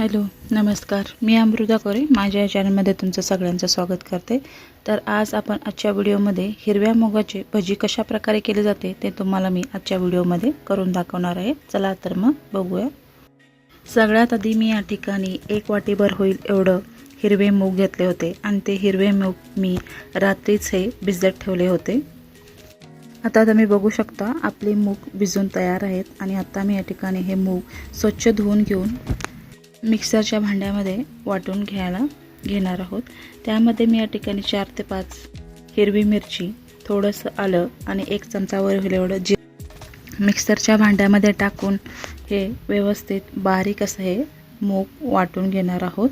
Hello नमस्कार. मी अमृता कोरे माझ्या या चॅनलमध्ये तुमचं सगळ्यांचं स्वागत करते. तर आज आपण आजच्या व्हिडिओमध्ये हिरव्या मुगाचे भजी कशा प्रकारे केले जाते ते तुम्हाला मी आजच्या व्हिडिओमध्ये करून दाखवणार आहे. चला तर मग बघूया. सगळ्यात आधी मी या ठिकाणी एक वाटीभर होईल एवढं हिरवे मूग घेतले होते आणि ते हिरवे मूग मी रात्रीच हे भिजत ठेवले होते. आता तुम्ही बघू शकता आपले मूग भिजून तयार आहेत आणि आता मी या ठिकाणी हे मूग स्वच्छ धुवून घेऊन मिक्सरच्या भांड्यामध्ये वाटून घ्यायला घेणार आहोत. त्यामध्ये मी या ठिकाणी चार ते पाच हिरवी मिरची थोडंसं आलं आणि एक चमचावर होईल एवढं जी मिक्सरच्या भांड्यामध्ये टाकून हे व्यवस्थित बारीक असं हे मूग वाटून घेणार आहोत.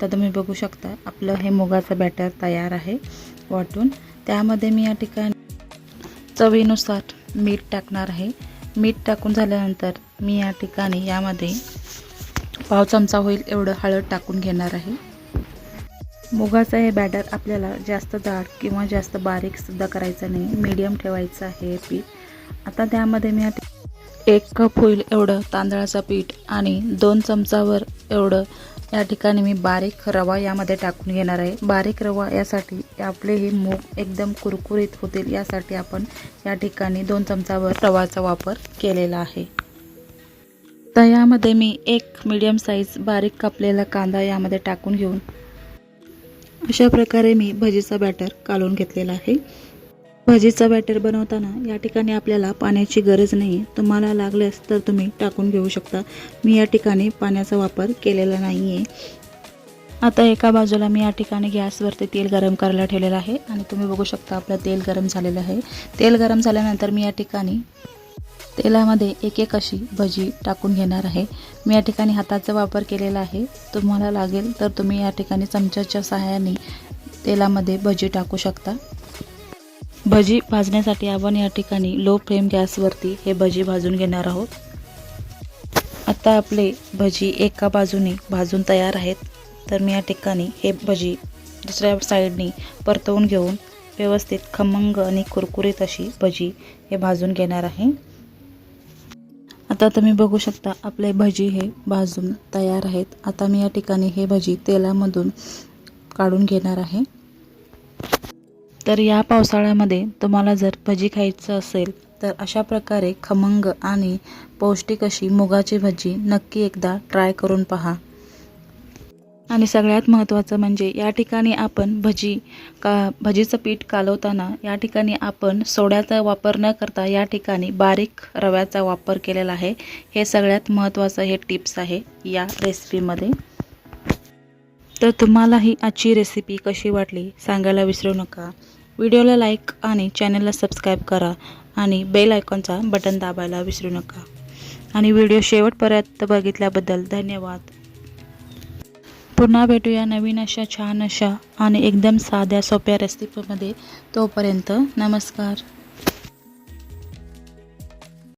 तर तुम्ही बघू शकता आपलं हे मुगाचं बॅटर तयार आहे वाटून. त्यामध्ये मी या ठिकाणी चवीनुसार मीठ टाकणार आहे. मीठ टाकून झाल्यानंतर मी या ठिकाणी यामध्ये पाव चमचा होईल एवढं हळद टाकून घेणार आहे. मुगाचं हे बॅटर आपल्याला जास्त जाड किंवा जास्त बारीकसुद्धा करायचं नाही. मीडियम ठेवायचं आहे पीठ. आता त्यामध्ये मी आता एक कप होईल एवढं तांदळाचं पीठ आणि दोन चमचावर एवढं या ठिकाणी मी बारीक रवा यामध्ये टाकून घेणार आहे. बारीक रवा यासाठी आपले हे मूग एकदम कुरकुरीत होतील यासाठी आपण या ठिकाणी दोन चमचावर रवाचा वापर केलेला आहे. आता यामध्ये मी एक मीडियम साईज बारीक कापलेला कांदा यामध्ये टाकून घेऊन अशा प्रकारे मी भजीचा बॅटर कालून घेतलेला आहे. भजीचा बॅटर बनवताना या ठिकाणी आपल्याला पाण्याची गरज नाही तुम्हाला लागल्यास तर तुम्ही टाकून घेऊ शकता. मी या ठिकाणी पाण्याचा वापर केलेला नाही आहे आता एका बाजूला मी या ठिकाणी गॅसवरती तेल गरम करायला ठेवलेलं आहे आणि तुम्ही बघू शकता आपलं तेल गरम झालेलं आहे. तेल गरम झाल्यानंतर मी या ठिकाणी तेलामध्ये एक एक अशी भजी टाकून घेणार आहे. मी या ठिकाणी हाताचा वापर केलेला आहे. तुम्हाला लागेल तर तुम्ही या ठिकाणी चमच्याच्या सहाय्याने तेलामध्ये भजी टाकू शकता. भजी भाजण्यासाठी आपण या ठिकाणी लो फ्लेम गॅसवरती हे भजी भाजून घेणार आहोत. आता आपले भजी एका बाजूने भाजून तयार आहेत. तर मी या ठिकाणी हे भजी दुसऱ्या साईडनी परतवून घेऊन व्यवस्थित खमंग आणि कुरकुरीत अशी भजी हे भाजून घेणार आहे. आता तुम्ही बघू शकता आपले भजी हे भाजून तयार आहेत. आता मी या ठिकाणी हे भजी तेलामधून काढून घेणार आहे. तर या पावसाळ्यामध्ये तुम्हाला जर भजी खायचं असेल तर अशा प्रकारे खमंग आणि पौष्टिक अशी मुगाची भजी नक्की एकदा ट्राय करून पहा. आणि सगळ्यात महत्त्वाचं म्हणजे या ठिकाणी आपण भजी का भजीचं पीठ कालवताना या ठिकाणी आपण सोड्याचा वापर न करता या ठिकाणी बारीक रव्याचा वापर केलेला आहे. हे सगळ्यात महत्त्वाचं हे टिप्स आहे या रेसिपीमध्ये. तर तुम्हाला ही आजची रेसिपी कशी वाटली सांगायला विसरू नका. व्हिडिओला लाईक आणि चॅनलला सबस्क्राईब करा आणि बेल आयकॉनचा बटन दाबायला विसरू नका. आणि व्हिडिओ शेवटपर्यंत बघितल्याबद्दल धन्यवाद. पुन्हा भेटूया नवीन अशा छान अशा आणि एकदम साध्या सोप्या रेसिपीमध्ये तोपर्यंत नमस्कार.